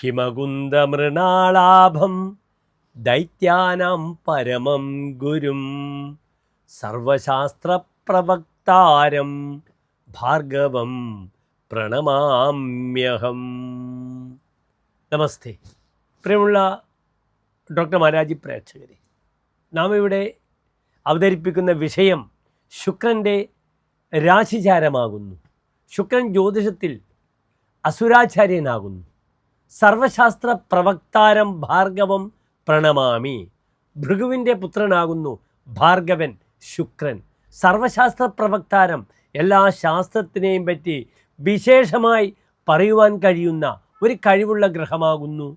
ഹിമകുന്ദമൃണാളാഭം ദൈത്യാനാം പരമം ഗുരും സർവശാസ്ത്രപ്രവക്താരം ഭാർഗവം പ്രണമാമ്യഹം. നമസ്തേ. പ്രിയമുള്ള ഡോക്ടർ മാരാജി പ്രേക്ഷകരെ നാം ഇവിടെ അവതരിപ്പിക്കുന്ന വിഷയം ശുക്രന്റെ രാശിചാരമാകുന്നു. ശുക്രൻ ജ്യോതിഷത്തിൽ അസുരാചാര്യനാകുന്നു. സർവശാസ്ത്ര പ്രവക്താരം ഭാർഗവം പ്രണമാമി. ഭൃഗുവിന്റെ പുത്രനാകുന്നു ഭാർഗവൻ ശുക്രൻ. സർവശാസ്ത്ര പ്രവക്താരം എല്ലാ ശാസ്ത്രത്തിനെയും പറ്റി വിശേഷമായി പറയുവാൻ കഴിയുന്ന ഒരു കഴിവുള്ള ഗ്രഹമാകുന്നു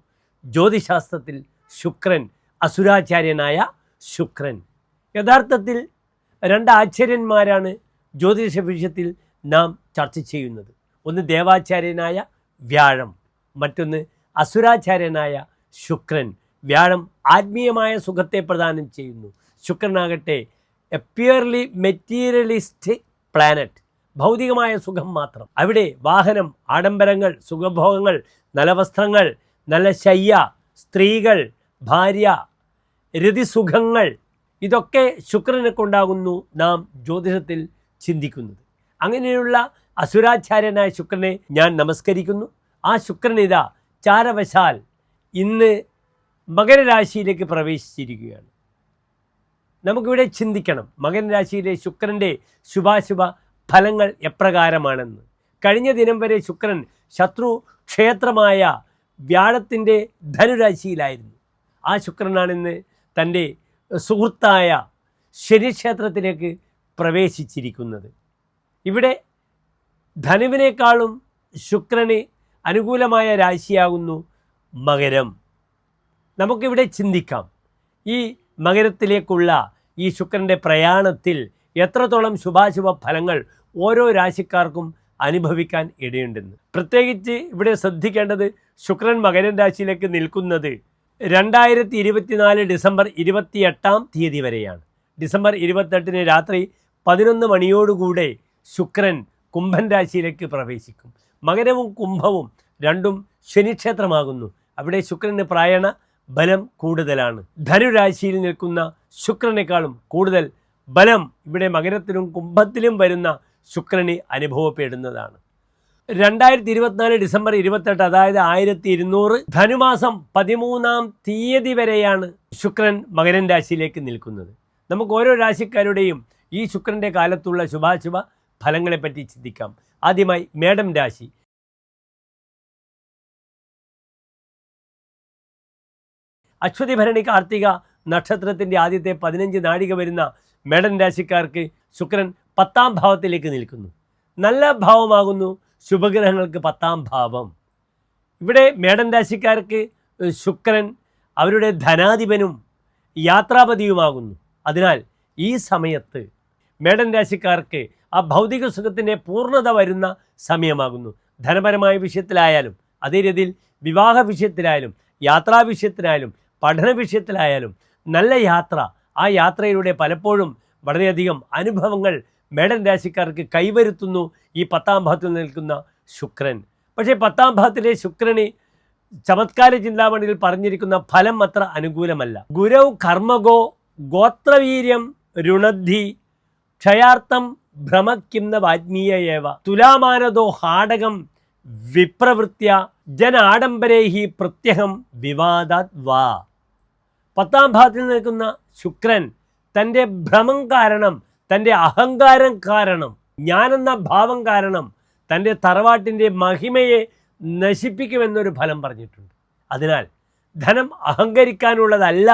ജ്യോതിശാസ്ത്രത്തിൽ ശുക്രൻ അസുരാചാര്യനായ ശുക്രൻ. യഥാർത്ഥത്തിൽ രണ്ട് ആചാര്യന്മാരാണ് ജ്യോതിഷ വിഷയത്തിൽ നാം ചർച്ച ചെയ്യുന്നത്. ഒന്ന് ദേവാചാര്യനായ വ്യാഴം. മറ്റൊന്ന് അസുരാചാര്യനായ ശുക്രൻ. വ്യാഴം ആത്മീയമായ സുഖത്തെ പ്രദാനം ചെയ്യുന്നു. ശുക്രനാകട്ടെ എപ്പിയർലി മെറ്റീരിയലിസ്റ്റ് പ്ലാനറ്റ് ഭൗതികമായ സുഖം മാത്രം. അവിടെ വാഹനം ആഡംബരങ്ങൾ സുഖഭോഗങ്ങൾ നല്ല വസ്ത്രങ്ങൾ നല്ല ശയ്യ സ്ത്രീകൾ ഭാര്യ രതിസുഖങ്ങൾ ഇതൊക്കെ ശുക്രനെ കൊണ്ടാകുന്നു നാം ജ്യോതിഷത്തിൽ ചിന്തിക്കുന്നത്. അങ്ങനെയുള്ള അസുരാചാര്യനായ ശുക്രനെ ഞാൻ നമസ്കരിക്കുന്നു. ആ ശുക്രനിത ചാരവശാൽ ഇന്ന് മകരരാശിയിലേക്ക് പ്രവേശിച്ചിരിക്കുകയാണ്. നമുക്കിവിടെ ചിന്തിക്കണം മകരരാശിയിലെ ശുക്രന്റെ ശുഭാശുഭ ഫലങ്ങൾ എപ്രകാരമാണെന്ന്. കഴിഞ്ഞ ദിനം വരെ ശുക്രൻ ശത്രു ക്ഷേത്രമായ വ്യാഴത്തിന്റെ ധനുരാശിയിലായിരുന്നു. ആ ശുക്രനാണിന്ന് തന്റെ സുഹൃത്തായ ശനിക്ഷേത്രത്തിലേക്ക് പ്രവേശിച്ചിരിക്കുന്നത്. ഇവിടെ ധനുവിനേക്കാളും ശുക്രന് അനുകൂലമായ രാശിയാകുന്നു മകരം. നമുക്കിവിടെ ചിന്തിക്കാം. ഈ മകരത്തിലേക്കുള്ള ഈ ശുക്രന്റെ പ്രയാണത്തിൽ എത്രത്തോളം ശുഭാശുഭ ഫലങ്ങൾ ഓരോ രാശിക്കാർക്കും അനുഭവിക്കാൻ ഇടയുണ്ടെന്ന്. പ്രത്യേകിച്ച് ഇവിടെ ശ്രദ്ധിക്കേണ്ടത് ശുക്രൻ മകരൻ രാശിയിലേക്ക് നിൽക്കുന്നത് രണ്ടായിരത്തി ഇരുപത്തിനാല് ഡിസംബർ ഇരുപത്തിയെട്ടാം തീയതി വരെയാണ്. ഡിസംബർ ഇരുപത്തെട്ടിന് രാത്രി പതിനൊന്ന് മണിയോടുകൂടെ ശുക്രൻ കുംഭൻ രാശിയിലേക്ക് പ്രവേശിക്കും. മകരവും കുംഭവും രണ്ടും ശനിക്ഷേത്രമാകുന്നു. അവിടെ ശുക്രന് പ്രായണ ബലം കൂടുതലാണ്. ധനുരാശിയിൽ നിൽക്കുന്ന ശുക്രനേക്കാളും കൂടുതൽ ബലം ഇവിടെ മകരത്തിലും കുംഭത്തിലും വരുന്ന ശുക്രന് അനുഭവപ്പെടുന്നതാണ്. രണ്ടായിരത്തി ഇരുപത്തിനാല് ഡിസംബർ ഇരുപത്തെട്ട് അതായത് ആയിരത്തി ഇരുന്നൂറ് ധനുമാസം പതിമൂന്നാം തീയതി വരെയാണ് ശുക്രൻ മകരൻ രാശിയിലേക്ക് നിൽക്കുന്നത്. നമുക്ക് ഓരോ രാശിക്കാരുടെയും ഈ ശുക്രന്റെ കാലത്തുള്ള ശുഭാശുഭ ഫലങ്ങളെപ്പറ്റി ചിന്തിക്കാം. ആദ്യമായി മേഡം രാശി. അശ്വതി ഭരണി കാർത്തിക നക്ഷത്രത്തിന്റെ ആദ്യത്തെ പതിനഞ്ച് നാഴിക വരുന്ന മേഡൻ രാശിക്കാർക്ക് ശുക്രൻ പത്താം ഭാവത്തിലേക്ക് നിൽക്കുന്നു. നല്ല ഭാവമാകുന്നു. ശുഭഗ്രഹങ്ങൾക്ക് പത്താം ഭാവം. ഇവിടെ മേഡൻ രാശിക്കാർക്ക് ശുക്രൻ അവരുടെ ധനാധിപനും യാത്രാപതിയുമാകുന്നു. അതിനാൽ ഈ സമയത്ത് മേഡൻ രാശിക്കാർക്ക് ആ ഭൗതിക സുഖത്തിന്റെ പൂർണത വരുന്ന സമയമാകുന്നു. ധനപരമായ വിഷയത്തിലായാലും അതേ രീതിയിൽ വിവാഹ വിഷയത്തിലായാലും യാത്രാ വിഷയത്തിലായാലും പഠന വിഷയത്തിലായാലും നല്ല യാത്ര ആ യാത്രയിലൂടെ പലപ്പോഴും വളരെയധികം അനുഭവങ്ങൾ മേടൻ രാശിക്കാർക്ക് കൈവരുത്തുന്നു. ഈ പത്താം ഭാഗത്തിൽ നിൽക്കുന്ന ശുക്രൻ. പക്ഷേ പത്താം ഭാഗത്തിലെ ശുക്രന് ചമത്കാര ചിന്താമണിയിൽ പറഞ്ഞിരിക്കുന്ന ഫലം അത്ര അനുകൂലമല്ല. ഗുരവ് കർമ്മഗോ ഗോത്രവീര്യം രുണദ്ധി ക്ഷയാർത്ഥം ഭ്രമക്കിന്ന വാത്മീയയേവ തുലാമാനതോ ഹാടകം വിപ്രവൃത്യ ജനാഡംബരേഹി പ്രത്യഹം വിവാദാത് വാ. പത്താം ഭാഗത്തിൽ നിൽക്കുന്ന ശുക്രൻ തന്റെ ഭ്രമം കാരണം തന്റെ അഹങ്കാരം കാരണം ഞാനെന്ന ഭാവം കാരണം തന്റെ തറവാട്ടിന്റെ മഹിമയെ നശിപ്പിക്കുമെന്നൊരു ഫലം പറഞ്ഞിട്ടുണ്ട്. അതിനാൽ ധനം അഹങ്കരിക്കാനുള്ളതല്ല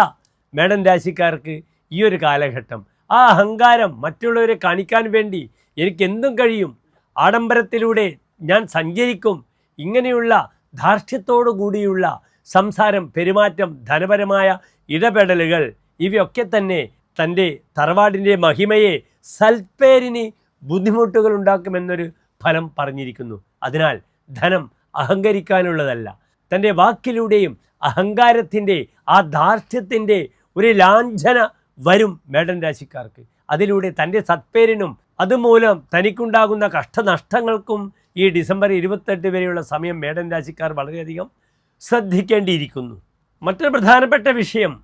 മേഡം രാശിക്കാർക്ക് ഈ ഒരു കാലഘട്ടം. ആ അഹങ്കാരം മറ്റുള്ളവരെ കാണിക്കാൻ വേണ്ടി എനിക്ക് എന്തും കഴിയും. ആഡംബരത്തിലൂടെ ഞാൻ സഞ്ചരിക്കും. ഇങ്ങനെയുള്ള ധാർഷ്ട്യത്തോടു കൂടിയുള്ള സംസാരം പെരുമാറ്റം ധനപരമായ ഇടപെടലുകൾ ഇവയൊക്കെ തന്നെ തന്റെ തറവാടിന്റെ മഹിമയെ സൽപ്പേരിന് ബുദ്ധിമുട്ടുകൾ ഉണ്ടാക്കുമെന്നൊരു ഫലം പറഞ്ഞിരിക്കുന്നു. അതിനാൽ ധനം അഹങ്കരിക്കാനുള്ളതല്ല. തന്റെ വാക്കിലൂടെയും അഹങ്കാരത്തിന്റെ ആ ധാർഷ്ട്യത്തിന്റെ ഒരു ലാഞ്ചന വരും മേടൻ രാശിക്കാർക്ക്. അതിലൂടെ തന്റെ സത്പേരിനും അതുമൂലം തനിക്കുണ്ടാകുന്ന കഷ്ടനഷ്ടങ്ങൾക്കും ഈ ഡിസംബർ ഇരുപത്തെട്ട് വരെയുള്ള സമയം മേടൻ രാശിക്കാർ വളരെയധികം ശ്രദ്ധിക്കേണ്ടിയിരിക്കുന്നു. മറ്റൊരു പ്രധാനപ്പെട്ട വിഷയം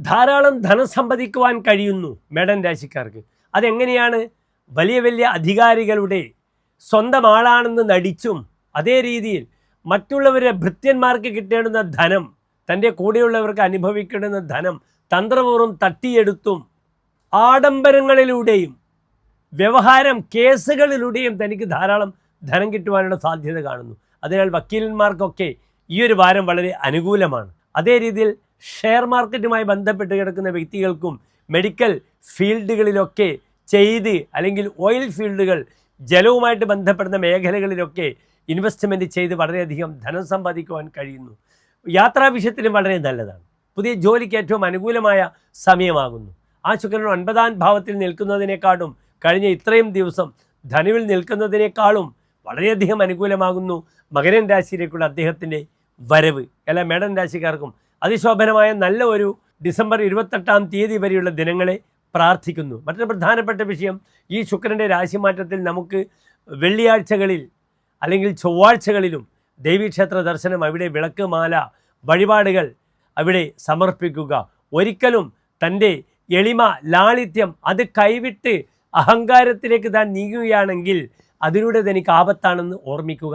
ധാരാളം ധനം സമ്പാദിക്കുവാൻ കഴിയുന്നു മേടൻ രാശിക്കാർക്ക്. അതെങ്ങനെയാണ്? വലിയ വലിയ അധികാരികളുടെ സ്വന്തം ആളാണെന്ന് നടിച്ചും അതേ രീതിയിൽ മറ്റുള്ളവരെ ഭൃത്യന്മാർക്ക് കിട്ടേണ്ടുന്ന ധനം തന്റെ കൂടെയുള്ളവർക്ക് അനുഭവിക്കേണ്ടുന്ന ധനം തന്ത്രപൂർവം തട്ടിയെടുത്തും ആഡംബരങ്ങളിലൂടെയും വ്യവഹാരം കേസുകളിലൂടെയും തനിക്ക് ധാരാളം ധനം കിട്ടുവാനുള്ള സാധ്യത കാണുന്നു. അതിനാൽ വക്കീലന്മാർക്കൊക്കെ ഈ ഒരു വാരം വളരെ അനുകൂലമാണ്. അതേ രീതിയിൽ ഷെയർ മാർക്കറ്റുമായി ബന്ധപ്പെട്ട് കിടക്കുന്ന വ്യക്തികൾക്കും മെഡിക്കൽ ഫീൽഡുകളിലൊക്കെ ചെയ്ത് അല്ലെങ്കിൽ ഓയിൽ ഫീൽഡുകൾ ജലവുമായിട്ട് ബന്ധപ്പെടുന്ന മേഖലകളിലൊക്കെ ഇൻവെസ്റ്റ്മെന്റ് ചെയ്ത് വളരെയധികം ധനം സമ്പാദിക്കുവാൻ കഴിയുന്നു. യാത്രാവിഷയത്തിലും വളരെ നല്ലതാണ്. പുതിയ ജോലിക്ക് ഏറ്റവും അനുകൂലമായ സമയമാകുന്നു. ആ ശുക്രൻ ഒൻപതാം ഭാവത്തിൽ നിൽക്കുന്നതിനേക്കാളും കഴിഞ്ഞ ഇത്രയും ദിവസം ധനുവിൽ നിൽക്കുന്നതിനേക്കാളും വളരെയധികം അനുകൂലമാകുന്നു മകരൻ രാശിയിലേക്കുള്ള അദ്ദേഹത്തിന്റെ വരവ്. എല്ലാ മേടൻ രാശിക്കാർക്കും അതിശോഭനമായ നല്ല ഒരു ഡിസംബർ ഇരുപത്തെട്ടാം തീയതി വരെയുള്ള ദിനങ്ങളെ പ്രാർത്ഥിക്കുന്നു. മറ്റൊരു പ്രധാനപ്പെട്ട വിഷയം ഈ ശുക്രന്റെ രാശിമാറ്റത്തിൽ നമുക്ക് വെള്ളിയാഴ്ചകളിൽ അല്ലെങ്കിൽ ചൊവ്വാഴ്ചകളിലും ദേവീക്ഷേത്ര ദർശനം അവിടെ വിളക്ക് മാല വഴിപാടുകൾ അവിടെ സമർപ്പിക്കുക. ഒരിക്കലും തന്റെ എളിമ ലാളിത്യം അത് കൈവിട്ട് അഹങ്കാരത്തിലേക്ക് താൻ നീങ്ങുകയാണെങ്കിൽ അതിലൂടെ തനിക്ക് ആപത്താണെന്ന് ഓർമ്മിക്കുക.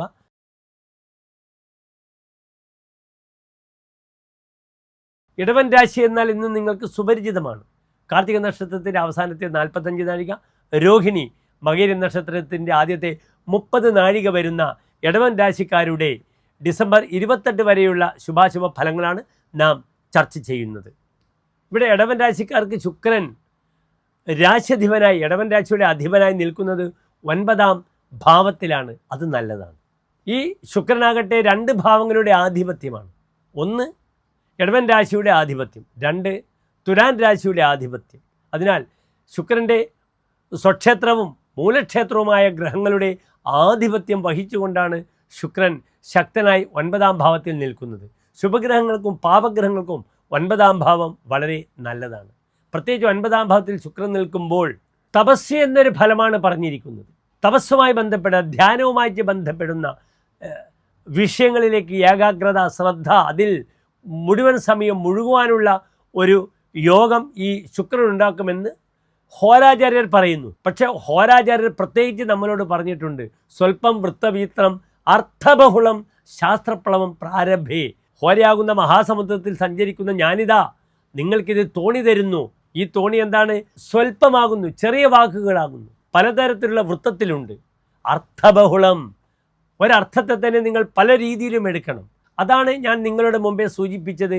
ഇടവൻ രാശി എന്നാൽ ഇന്ന് നിങ്ങൾക്ക് സുപരിചിതമാണ്. കാർത്തിക നക്ഷത്രത്തിന്റെ അവസാനത്തെ നാൽപ്പത്തഞ്ച് നാഴിക രോഹിണി മകേരി നക്ഷത്രത്തിന്റെ ആദ്യത്തെ മുപ്പത് നാഴിക വരുന്ന ഇടവൻ രാശിക്കാരുടെ ഡിസംബർ ഇരുപത്തെട്ട് വരെയുള്ള ശുഭാശുഭ ഫലങ്ങളാണ് നാം ചർച്ച ചെയ്യുന്നത്. ഇവിടെ ഇടവൻ രാശിക്കാർക്ക് ശുക്രൻ രാശ്യധിപനായി ഇടവൻ രാശിയുടെ അധിപനായി നിൽക്കുന്നത് ഒൻപതാം ഭാവത്തിലാണ്. അത് നല്ലതാണ്. ഈ ശുക്രനാകട്ടെ രണ്ട് ഭാവങ്ങളുടെ ആധിപത്യമാണ്. ഒന്ന് ഇടവൻ രാശിയുടെ ആധിപത്യം രണ്ട് തുലാൻ രാശിയുടെ ആധിപത്യം. അതിനാൽ ശുക്രന്റെ സ്വക്ഷേത്രവും മൂലക്ഷേത്രവുമായ ഗ്രഹങ്ങളുടെ ആധിപത്യം വഹിച്ചുകൊണ്ടാണ് ശുക്രൻ ശക്തനായി ഒൻപതാം ഭാവത്തിൽ നിൽക്കുന്നത്. ശുഭഗ്രഹങ്ങൾക്കും പാപഗ്രഹങ്ങൾക്കും ഒൻപതാം ഭാവം വളരെ നല്ലതാണ്. പ്രത്യേകിച്ച് ഒൻപതാം ഭാവത്തിൽ ശുക്രൻ നിൽക്കുമ്പോൾ തപസ് എന്നൊരു ഫലമാണ് പറഞ്ഞിരിക്കുന്നത്. തപസ്സുമായി ബന്ധപ്പെട്ട ധ്യാനവുമായിട്ട് ബന്ധപ്പെടുന്ന വിഷയങ്ങളിലേക്ക് ഏകാഗ്രത ശ്രദ്ധ അതിൽ മുഴുവൻ സമയം മുഴുകുവാനുള്ള ഒരു യോഗം ഈ ശുക്രൻ ഉണ്ടാക്കുമെന്ന് ഹോരാചാര്യർ പറയുന്നു. പക്ഷേ ഹോരാചാര്യർ പ്രത്യേകിച്ച് നമ്മളോട് പറഞ്ഞിട്ടുണ്ട് സ്വല്പം വൃത്തവീത്രം അർത്ഥബഹുളം ശാസ്ത്രപ്ലവം പ്രാരംഭേ. ഹോരയാകുന്ന മഹാസമുദ്രത്തിൽ സഞ്ചരിക്കുന്ന ഞാനിതാ. നിങ്ങൾക്കിത് തോണി തരുന്നു. ഈ തോണി എന്താണ്? സ്വൽപ്പമാകുന്നു ചെറിയ വാക്കുകളാകുന്നു. പലതരത്തിലുള്ള വൃത്തത്തിലുണ്ട്. അർത്ഥബഹുളം. ഒരർത്ഥത്തെ തന്നെ നിങ്ങൾ പല രീതിയിലും എടുക്കണം. അതാണ് ഞാൻ നിങ്ങളുടെ മുമ്പേ സൂചിപ്പിച്ചത്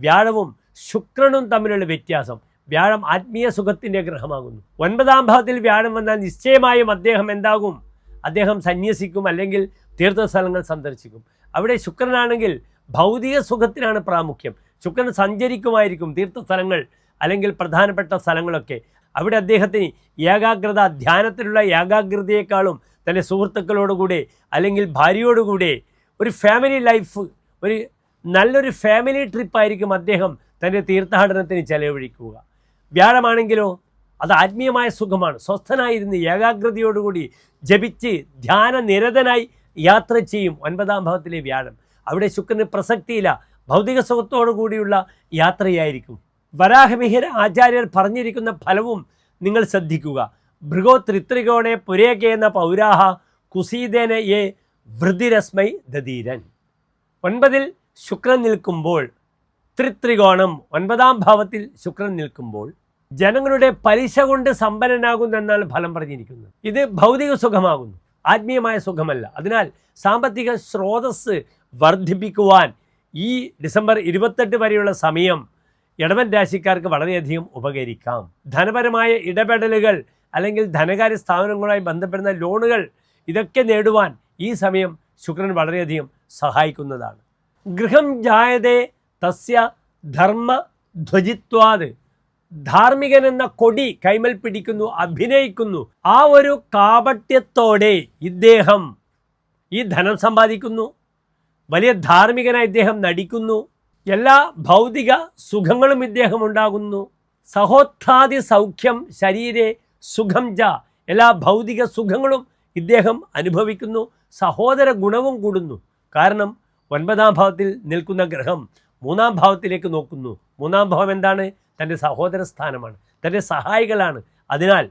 വ്യാഴവും ശുക്രനും തമ്മിലുള്ള വ്യത്യാസം. വ്യാഴം ആത്മീയ സുഖത്തിന്റെ ഗ്രഹമാകുന്നു. ഒൻപതാം ഭാവത്തിൽ വ്യാഴം വന്നാൽ നിശ്ചയമായും അദ്ദേഹം എന്താകും? അദ്ദേഹം സന്യസിക്കും അല്ലെങ്കിൽ തീർത്ഥസ്ഥലങ്ങൾ സന്ദർശിക്കും. അവിടെ ശുക്രനാണെങ്കിൽ ഭൗതിക സുഖത്തിനാണ് പ്രാമുഖ്യം. ശുക്രൻ സഞ്ചരിക്കുമായിരിക്കും തീർത്ഥസ്ഥലങ്ങൾ അല്ലെങ്കിൽ പ്രധാനപ്പെട്ട സ്ഥലങ്ങളൊക്കെ. അവിടെ അദ്ദേഹത്തിന് ഏകാഗ്രത ധ്യാനത്തിലുള്ള ഏകാഗ്രതയെക്കാളും തന്റെ സുഹൃത്തുക്കളോടുകൂടെ അല്ലെങ്കിൽ ഭാര്യയോടുകൂടെ ഒരു ഫാമിലി ലൈഫ് ഒരു നല്ലൊരു ഫാമിലി ട്രിപ്പായിരിക്കും അദ്ദേഹം തന്റെ തീർത്ഥാടനത്തിന് ചെലവഴിക്കുക. വ്യാഴമാണെങ്കിലോ അത് ആത്മീയമായ സുഖമാണ്. സ്വസ്ഥനായിരുന്ന് ഏകാഗ്രതയോടുകൂടി ജപിച്ച് ധ്യാന നിരതനായി യാത്ര ചെയ്യും. ഒൻപതാം ഭാവത്തിലെ വ്യാഴം. അവിടെ ശുക്രന് പ്രസക്തിയില്ല. ഭൗതിക സുഖത്തോടു കൂടിയുള്ള യാത്രയായിരിക്കും. വരാഹമിഹിര ആചാര്യർ പറഞ്ഞിരിക്കുന്ന ഫലവും നിങ്ങൾ ശ്രദ്ധിക്കുക. ഭൃഗോ ത്രിത്രികോണെ പുരേകേന പൗരാഹ കുസീതേന യേ വൃതിരസ്മൈ ദധീരൻ. ഒൻപതിൽ ശുക്രൻ നിൽക്കുമ്പോൾ ത്രിത്രികോണം. ഒൻപതാം ഭാവത്തിൽ ശുക്രൻ നിൽക്കുമ്പോൾ ജനങ്ങളുടെ പലിശ കൊണ്ട് സമ്പന്നനാകുന്നെന്നാണ് ഫലം പറഞ്ഞിരിക്കുന്നത്. ഇത് ഭൗതിക സുഖമാകുന്നു. ആത്മീയമായ സുഖമല്ല. അതിനാൽ സാമ്പത്തിക സ്രോതസ് വർദ്ധിപ്പിക്കുവാൻ ഈ ഡിസംബർ ഇരുപത്തെട്ട് വരെയുള്ള സമയം ഇടവൻ രാശിക്കാർക്ക് വളരെയധികം ഉപകരിക്കാം. ധനപരമായ ഇടപെടലുകൾ അല്ലെങ്കിൽ ധനകാര്യ സ്ഥാപനങ്ങളുമായി ബന്ധപ്പെടുന്ന ലോണുകൾ ഇതൊക്കെ നേടുവാൻ ഈ സമയം ശുക്രൻ വളരെയധികം സഹായിക്കുന്നതാണ്. ഗൃഹം ജായതേ തസ്യ ധർമ്മ ധ്വജിത്വാത്. ധാർമ്മികൻ എന്ന കൊടി കൈമൽ പിടിക്കുന്നു അഭിനയിക്കുന്നു. ആ ഒരു കാപട്യത്തോടെ ഇദ്ദേഹം ഈ ധനം സമ്പാദിക്കുന്നു. വലിയ ധാർമ്മികനായി ഇദ്ദേഹം നടിക്കുന്നു. എല്ലാ ഭൗതിക സുഖങ്ങളും ഇദ്ദേഹം ഉണ്ടാകുന്നു. സഹോത്ഥാദി സൗഖ്യം ശരീരെ സുഖം ജ. എല്ലാ ഭൗതിക സുഖങ്ങളും ഇദ്ദേഹം അനുഭവിക്കുന്നു. സഹോദര ഗുണവും കൂടുന്നു. കാരണം ഒൻപതാം ഭാവത്തിൽ നിൽക്കുന്ന ഗ്രഹം മൂന്നാം ഭാവത്തിലേക്ക് നോക്കുന്നു. മൂന്നാം ഭാവം എന്താണ്? തന്റെ സഹോദര സ്ഥാനമാണ് തന്റെ സഹായികളാണ്. അതിനാൽ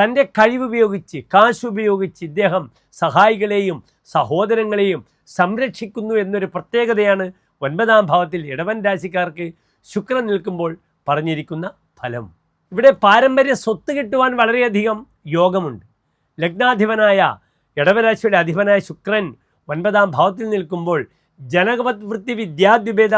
തന്റെ കഴിവുപയോഗിച്ച് കാശ് ഉപയോഗിച്ച് ഇദ്ദേഹം സഹായികളെയും സഹോദരങ്ങളെയും സംരക്ഷിക്കുന്നു എന്നൊരു പ്രത്യേകതയാണ് ഒൻപതാം ഭാവത്തിൽ ഇടവൻ രാശിക്കാർക്ക് ശുക്രൻ നിൽക്കുമ്പോൾ പറഞ്ഞിരിക്കുന്ന ഫലം. ഇവിടെ പാരമ്പര്യ സ്വത്ത് കിട്ടുവാൻ വളരെയധികം യോഗമുണ്ട്. ലഗ്നാധിപനായ ഇടവരാശിയുടെ അധിപനായ ശുക്രൻ ഒൻപതാം ഭാവത്തിൽ നിൽക്കുമ്പോൾ ജനകവത് വൃത്തി വിദ്യാദ്വിഭേദ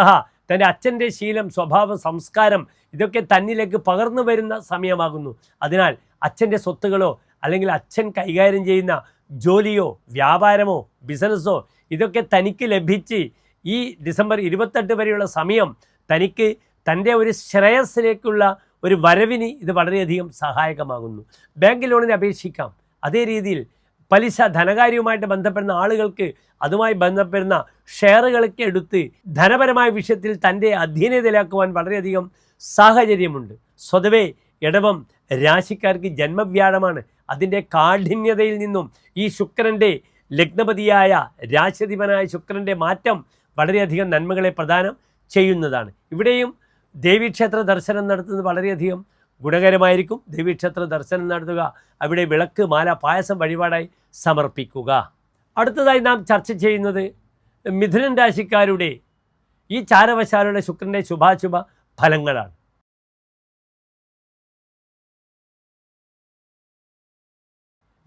തന്റെ അച്ഛന്റെ ശീലം സ്വഭാവം സംസ്കാരം ഇതൊക്കെ തന്നിലേക്ക് പകർന്നു വരുന്ന സമയമാകുന്നു. അതിനാൽ അച്ഛന്റെ സ്വത്തുകളോ അല്ലെങ്കിൽ അച്ഛൻ കൈകാര്യം ചെയ്യുന്ന ജോലിയോ വ്യാപാരമോ ബിസിനസ്സോ ഇതൊക്കെ തനിക്ക് ലഭിച്ച് ഈ ഡിസംബർ ഇരുപത്തെട്ട് വരെയുള്ള സമയം തനിക്ക് തന്റെ ഒരു ശ്രേയസ്സിലേക്കുള്ള ഒരു വരവിന് ഇത് വളരെയധികം സഹായകമാകുന്നു. ബാങ്ക് ലോണിന് അപേക്ഷിക്കാം. അതേ രീതിയിൽ പലിശ ധനകാര്യവുമായിട്ട് ബന്ധപ്പെടുന്ന ആളുകൾക്ക് അതുമായി ബന്ധപ്പെടുന്ന ഷെയറുകളൊക്കെ എടുത്ത് ധനപരമായ വിഷയത്തിൽ തന്റെ അധീനതയിലാക്കുവാൻ വളരെയധികം സാഹചര്യമുണ്ട്. സ്വതവേ ഇടവം രാശിക്കാർക്ക് ജന്മവ്യാഴമാണ്. അതിന്റെ കാഠിന്യതയിൽ നിന്നും ഈ ശുക്രന്റെ ലഗ്നപതിയായ രാശിധിപനായ ശുക്രന്റെ മാറ്റം വളരെയധികം നന്മകളെ പ്രദാനം ചെയ്യുന്നതാണ്. ഇവിടെയും ദേവീക്ഷേത്ര ദർശനം നടത്തുന്നത് വളരെയധികം ഗുണകരമായിരിക്കും. ദേവീക്ഷേത്ര ദർശനം നടത്തുക അവിടെ വിളക്ക് മാല പായസം വഴിപാടായി സമർപ്പിക്കുക. അടുത്തതായി നാം ചർച്ച ചെയ്യുന്നത് മിഥുനൻ രാശിക്കാരുടെ ഈ ചാരവശാലുള്ള ശുക്രന്റെ ശുഭാശുഭ ഫലങ്ങളാണ്.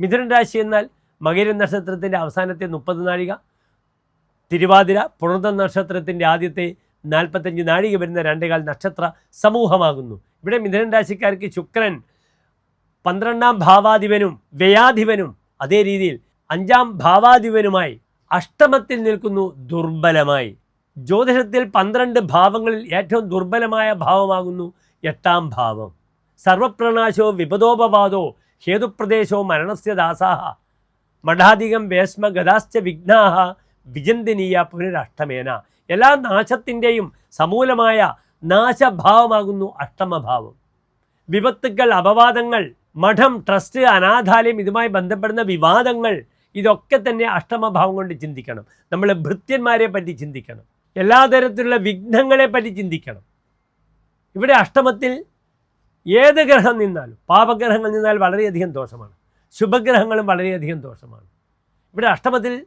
മിഥുനൻ രാശി എന്നാൽ മകര നക്ഷത്രത്തിന്റെ അവസാനത്തെ മുപ്പത് നാഴിക തിരുവാതിര പുണർന്ന നക്ഷത്രത്തിന്റെ ആദ്യത്തെ നാൽപ്പത്തഞ്ച് നാഴിക വരുന്ന രണ്ടേകാൽ നക്ഷത്ര സമൂഹമാകുന്നു. ഇവിടെ മിഥുനൻ രാശിക്കാർക്ക് ശുക്രൻ പന്ത്രണ്ടാം ഭാവാധിപനും വ്യയാധിപനും അതേ രീതിയിൽ അഞ്ചാം ഭാവാധിപനുമായി അഷ്ടമത്തിൽ നിൽക്കുന്നു ദുർബലമായി. ജ്യോതിഷത്തിൽ പന്ത്രണ്ട് ഭാവങ്ങളിൽ ഏറ്റവും ദുർബലമായ ഭാവമാകുന്നു എട്ടാം ഭാവം. സർവപ്രണാശോ വിപദോപവാദോ ഹേതുപ്രദേശോ മരണസ്യ ദാസാഹ. മഠാധികം വേശ്മ ഗതാശ്ച വിഘ്നാഹ വിജന്തിനീയ പുനരഷ്ടമേന. എല്ലാ നാശത്തിന്റെയും സമൂലമായ നാശഭാവമാകുന്നു അഷ്ടമഭാവം. വിപത്തുക്കൾ അപവാദങ്ങൾ മഠം ട്രസ്റ്റ് അനാഥാലയം ഇതുമായി ബന്ധപ്പെടുന്ന വിവാദങ്ങൾ ഇതൊക്കെ തന്നെ അഷ്ടമഭാവം കൊണ്ട് ചിന്തിക്കണം. നമ്മൾ ഭൃത്യന്മാരെ പറ്റി ചിന്തിക്കണം. എല്ലാ തരത്തിലുള്ള വിഘ്നങ്ങളെ പറ്റി ചിന്തിക്കണം. ഇവിടെ അഷ്ടമത്തിൽ ഏത് ഗ്രഹം നിന്നാലും പാപഗ്രഹങ്ങൾ നിന്നാൽ വളരെയധികം ദോഷമാണ്. ശുഭഗ്രഹങ്ങളും വളരെയധികം ദോഷമാണ്. ഇവിടെ അഷ്ടമത്തിൽ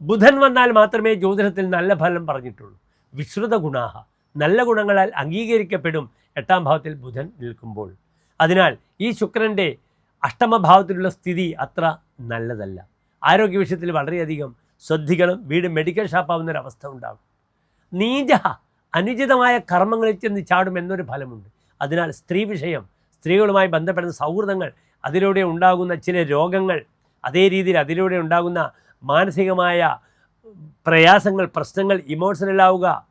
ബുധൻ വന്നാൽ മാത്രമേ ജ്യോതിഷത്തിൽ നല്ല ഫലം പറഞ്ഞിട്ടുള്ളൂ. വിശ്രുത ഗുണാഹ നല്ല ഗുണങ്ങളാൽ അംഗീകരിക്കപ്പെടും എട്ടാം ഭാവത്തിൽ ബുധൻ നിൽക്കുമ്പോൾ. അതിനാൽ ഈ ശുക്രന്റെ അഷ്ടമഭാവത്തിലുള്ള സ്ഥിതി അത്ര നല്ലതല്ല. ആരോഗ്യ വിഷയത്തിൽ വളരെയധികം ശ്രദ്ധിക്കണം. വീട് മെഡിക്കൽ ഷാപ്പാവുന്നൊരവസ്ഥ ഉണ്ടാകും. നീജ അനുചിതമായ കർമ്മങ്ങളിൽ ചെന്ന് ചാടും എന്നൊരു ഫലമുണ്ട്. അതിനാൽ സ്ത്രീ വിഷയം സ്ത്രീകളുമായി ബന്ധപ്പെടുന്ന സൗഹൃദങ്ങൾ അതിലൂടെ ഉണ്ടാകുന്ന ചില രോഗങ്ങൾ അതേ രീതിയിൽ അതിലൂടെ ഉണ്ടാകുന്ന മാനസികമായ പ്രയാസങ്ങൾ പ്രശ്നങ്ങൾ ഇമോഷണൽ ആവുക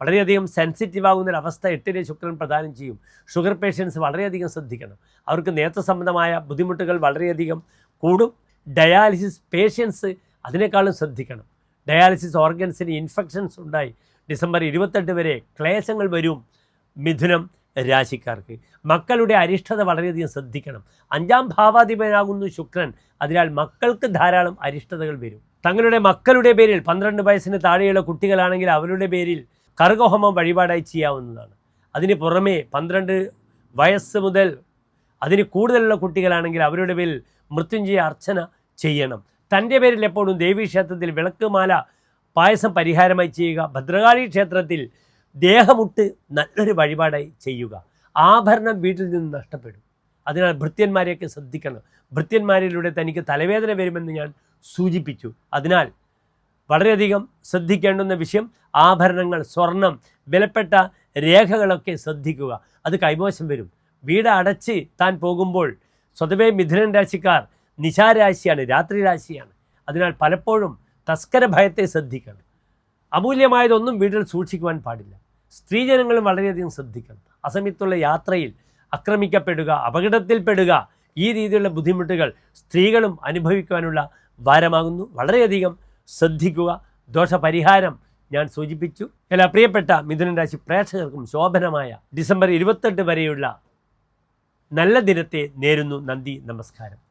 വളരെയധികം സെൻസിറ്റീവ് ആകുന്ന ഒരു അവസ്ഥ എട്ടിലെ ശുക്രൻ പ്രദാനം ചെയ്യും. ഷുഗർ പേഷ്യൻസ് വളരെയധികം ശ്രദ്ധിക്കണം. അവർക്ക് നേത്ര സംബന്ധമായ ബുദ്ധിമുട്ടുകൾ വളരെയധികം കൂടും. ഡയാലിസിസ് പേഷ്യൻസ് അതിനേക്കാളും ശ്രദ്ധിക്കണം. ഡയാലിസിസ് ഓർഗൻസിന് ഇൻഫെക്ഷൻസ് ഉണ്ടായി. ഡിസംബർ ഇരുപത്തെട്ട് വരെ ക്ലേശങ്ങൾ വരും. മിഥുനം രാശിക്കാർക്ക്. മക്കളുടെ അരിഷ്ടത വളരെയധികം ശ്രദ്ധിക്കണം. അഞ്ചാം ഭാവാധിപനാകുന്നു ശുക്രൻ അതിനാൽ മക്കൾക്ക് ധാരാളം അരിഷ്ടതകൾ വരും. തങ്ങളുടെ മക്കളുടെ പേരിൽ പന്ത്രണ്ട് വയസ്സിന് താഴെയുള്ള കുട്ടികളാണെങ്കിൽ അവരുടെ പേരിൽ കറുകഹോമം വഴിപാടായി ചെയ്യാവുന്നതാണ്. അതിന് പുറമേ പന്ത്രണ്ട് വയസ്സ് മുതൽ അതിന് കൂടുതലുള്ള കുട്ടികളാണെങ്കിൽ അവരുടെ പേരിൽ മൃത്യുഞ്ജയ അർച്ചന ചെയ്യണം. തന്റെ പേരിൽ എപ്പോഴും ദേവീക്ഷേത്രത്തിൽ വിളക്കുമാല പായസം പരിഹാരമായി ചെയ്യുക ഭദ്രകാളി ക്ഷേത്രത്തിൽ ദേഹമുട്ട് നല്ലൊരു വഴിപാടായി ചെയ്യുക. ആഭരണം വീട്ടിൽ നിന്ന് നഷ്ടപ്പെടും. അതിനാൽ ഭൃത്യന്മാരെയൊക്കെ ശ്രദ്ധിക്കണം. ഭൃത്യന്മാരിലൂടെ തനിക്ക് തലവേദന വരുമെന്ന് ഞാൻ സൂചിപ്പിച്ചു. അതിനാൽ വളരെയധികം ശ്രദ്ധിക്കേണ്ടുന്ന വിഷയം ആഭരണങ്ങൾ സ്വർണം വിലപ്പെട്ട രേഖകളൊക്കെ ശ്രദ്ധിക്കുക. അത് കൈമോശം വരും. വീട് അടച്ച് താൻ പോകുമ്പോൾ സ്വതവേ മിഥുനൻ രാശിക്കാർ നിശാരാശിയാണ് രാത്രി രാശിയാണ് അതിനാൽ പലപ്പോഴും തസ്കര ഭയത്തെ ശ്രദ്ധിക്കണം. അമൂല്യമായതൊന്നും വീട്ടിൽ സൂക്ഷിക്കുവാൻ പാടില്ല. സ്ത്രീജനങ്ങളും വളരെയധികം ശ്രദ്ധിക്കണം. അസമയത്തുള്ള യാത്രയിൽ ആക്രമിക്കപ്പെടുക അപകടത്തിൽപ്പെടുക ഈ രീതിയിലുള്ള ബുദ്ധിമുട്ടുകൾ സ്ത്രീകളും അനുഭവിക്കുവാനുള്ള ഭാരമാകുന്നു. വളരെയധികം ശ്രദ്ധിക്കുക. ദോഷപരിഹാരം ഞാൻ സൂചിപ്പിച്ചു. എല്ലാ പ്രിയപ്പെട്ട മിഥുനൻ രാശി പ്രേക്ഷകർക്കും ശോഭനമായ ഡിസംബർ ഇരുപത്തെട്ട് വരെയുള്ള നല്ല ദിനത്തെ നേരുന്നു. നന്ദി നമസ്കാരം.